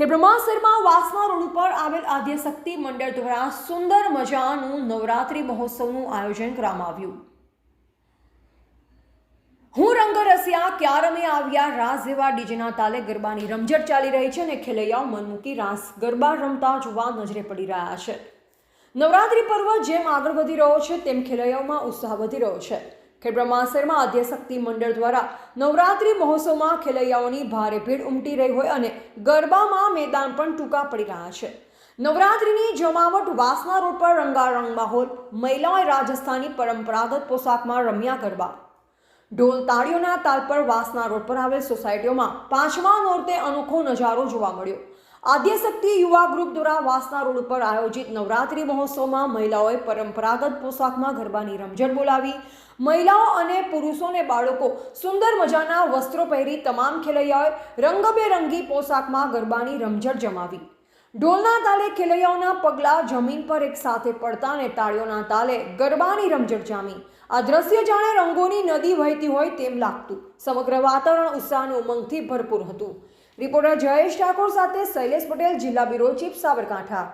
કે બ્રહ્માસરમાં વાસના રોડ ઉપર આવેલ આદ્યશક્તિ મંડળ દ્વારા સુંદર મજાનું નવરાત્રિ મહોત્સવનું આયોજન કરવામાં આવ્યું. હું રંગરસિયા ક્યારમે આવ્યા રાસ જેવા ડીજેના તાલે ગરબાની રમઝટ ચાલી રહી છે અને ખેલૈયાઓ મન મૂકી રાસ ગરબા રમતા જોવા નજરે પડી રહ્યા છે. નવરાત્રિ પર્વ જેમ આગળ વધી રહ્યો છે, તેમ ખેલૈયાઓમાં ઉત્સાહ વધી રહ્યો છે. ખેડબ્રહ્માસરમાં આદ્યશક્તિ મંડળ દ્વારા નવરાત્રિ મહોત્સવમાં ખેલૈયાઓની ભારે ભીડ ઉમટી રહી હોય અને ગરબામાં મેદાન પણ ટૂંકા પડી રહ્યા છે. નવરાત્રિની જમાવટ વાસના રોડ પર રંગારંગ માહોલ, મહિલાઓએ રાજસ્થાની પરંપરાગત પોશાકમાં રમ્યા ગરબા. ઢોલ તાળીઓના તાલ પર વાસના રોડ પર આવેલ સોસાયટીઓમાં પાંચમા નોરતે અનોખો નજારો જોવા મળ્યો. આદ્યશક્તિ યુવા ગ્રુપ દ્વારા વાસના રોડ ઉપર આયોજિત નવરાત્રિ મહોત્સવમાં મહિલાઓએ પરંપરાગત પોશાકમાં ગરબાની રમઝટ બોલાવી. મહિલાઓ અને પુરુષો અને બાળકો સુંદર મજાના વસ્ત્રો પહેરી તમામ ખેલૈયાઓએ રંગબેરંગી પોશાકમાં ગરબાની રમઝટ જમાવી. ઢોલના તાલે ખેલૈયાઓના પગલાં જમીન પર એક સાથે પડતા અને તાળીઓના તાલે ગરબાની રમઝટ જામી. આ દ્રશ્ય જાણે રંગોની નદી વહેતી હોય તેમ લાગતું. સમગ્ર વાતાવરણ ઉત્સાહ ઉમંગથી ભરપૂર હતું. રિપોર્ટર જયેશ ઠાકોર સાથે શૈલેષ પટેલ, જિલ્લા બ્યુરો ચીફ સાબરકાંઠા.